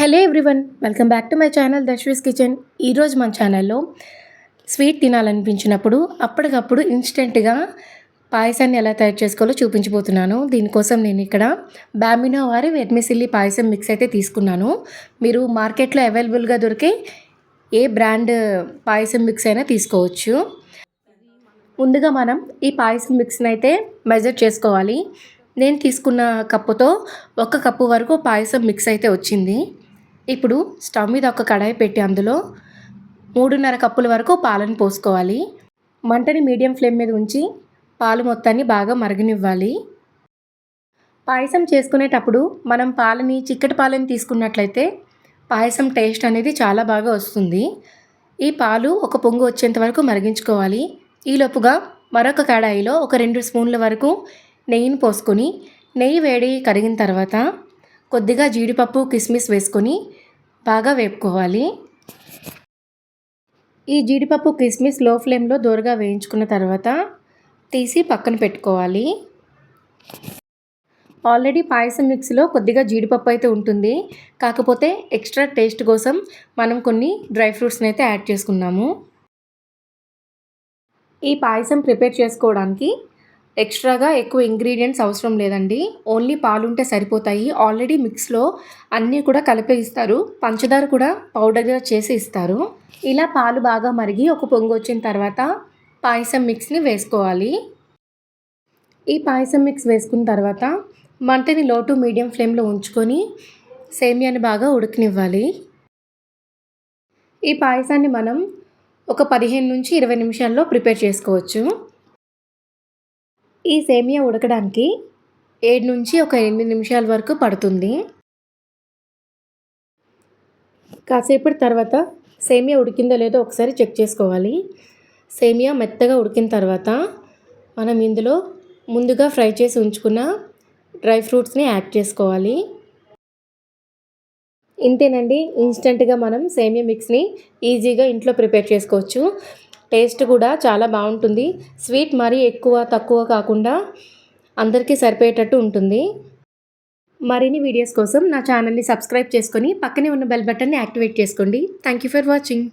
Hello everyone welcome back to my channel Dashvi's kitchen. ఈరోజు మన ఛానల్లో స్వీట్ తినాలనిపించినప్పుడు అప్పటికప్పుడు ఇన్స్టెంట్గా పాయసాన్ని ఎలా తయారు చేసుకోవాలో చూపించబోతున్నాను. దీనికోసం నేను ఇక్కడ బ్యామినో వారి వెర్మిసిల్లి పాయసం మిక్స్ అయితే తీసుకున్నాను. మీరు మార్కెట్లో అవైలబుల్గా దొరికే ఏ బ్రాండ్ పాయసం మిక్స్ అయినా తీసుకోవచ్చు. ముందుగా మనం ఈ పాయసం మిక్స్ని అయితే మెజర్ చేసుకోవాలి. నేను తీసుకున్న కప్పుతో ఒక కప్పు వరకు పాయసం మిక్స్ అయితే వచ్చింది. ఇప్పుడు స్టవ్ మీద ఒక కడాయి పెట్టి అందులో మూడున్నర కప్పుల వరకు పాలను పోసుకోవాలి. మంటని మీడియం ఫ్లేమ్ మీద ఉంచి పాలు మొత్తాన్ని బాగా మరగనివ్వాలి. పాయసం చేసుకునేటప్పుడు మనం పాలని చిక్కటి పాలని తీసుకున్నట్లయితే పాయసం టేస్ట్ అనేది చాలా బాగా వస్తుంది. ఈ పాలు ఒక పొంగు వచ్చేంత వరకు మరిగించుకోవాలి. ఈలోపుగా మరొక కడాయిలో ఒక రెండు స్పూన్ల వరకు నెయ్యిని పోసుకొని నెయ్యి వేడి కరిగిన తర్వాత కొద్దిగా జీడిపప్పు కిస్మిస్ వేసుకొని బాగా వేపుకోవాలి. ఈ జీడిపప్పు కిస్మిస్లో ఫ్లేమ్లో దూరగా వేయించుకున్న తర్వాత తీసి పక్కన పెట్టుకోవాలి. ఆల్రెడీ పాయసం మిక్స్లో కొద్దిగా జీడిపప్పు అయితే ఉంటుంది. కాకపోతే ఎక్స్ట్రా టేస్ట్ కోసం మనం కొన్ని డ్రై ఫ్రూట్స్ని అయితే యాడ్ చేసుకున్నాము. ఈ పాయసం ప్రిపేర్ చేసుకోవడానికి ఎక్స్ట్రాగా ఎక్కువ ఇంగ్రీడియంట్స్ అవసరం లేదండి. ఓన్లీ పాలు ఉంటే సరిపోతాయి. ఆల్రెడీ మిక్స్లో అన్నీ కూడా కలిపే ఇస్తారు. పంచదార కూడా పౌడర్గా చేసి ఇస్తారు. ఇలా పాలు బాగా మరిగి ఒక పొంగు వచ్చిన తర్వాత పాయసం మిక్స్ని వేసుకోవాలి. ఈ పాయసం మిక్స్ వేసుకున్న తర్వాత మంటని లో టు మీడియం ఫ్లేమ్లో ఉంచుకొని సేమియాని బాగా ఉడికినివ్వాలి. ఈ పాయసాన్ని మనం ఒక పదిహేను నుంచి ఇరవై నిమిషాల్లో ప్రిపేర్ చేసుకోవచ్చు. ఈ సేమియా ఉడకడానికి ఏడు నుంచి ఒక ఎనిమిది నిమిషాల వరకు పడుతుంది. కాసేపటి తర్వాత సేమియా ఉడికిందో లేదో ఒకసారి చెక్ చేసుకోవాలి. సేమియా మెత్తగా ఉడికిన తర్వాత మనం ఇందులో ముందుగా ఫ్రై చేసి ఉంచుకున్న డ్రై ఫ్రూట్స్ని యాడ్ చేసుకోవాలి. ఇంతేనండి ఇన్స్టెంట్గా మనం సేమియా మిక్స్ని ఈజీగా ఇంట్లో ప్రిపేర్ చేసుకోవచ్చు. టేస్ట్ కూడా చాలా బాగుంటుంది. స్వీట్ మరీ ఎక్కువ తక్కువ కాకుండా అందరికీ సరిపోయేటట్టు ఉంటుంది. మరిన్ని వీడియోస్ కోసం నా ఛానల్ని సబ్స్క్రైబ్ చేసుకొని పక్కనే ఉన్న బెల్ బటన్ని యాక్టివేట్ చేసుకోండి. Thank you for watching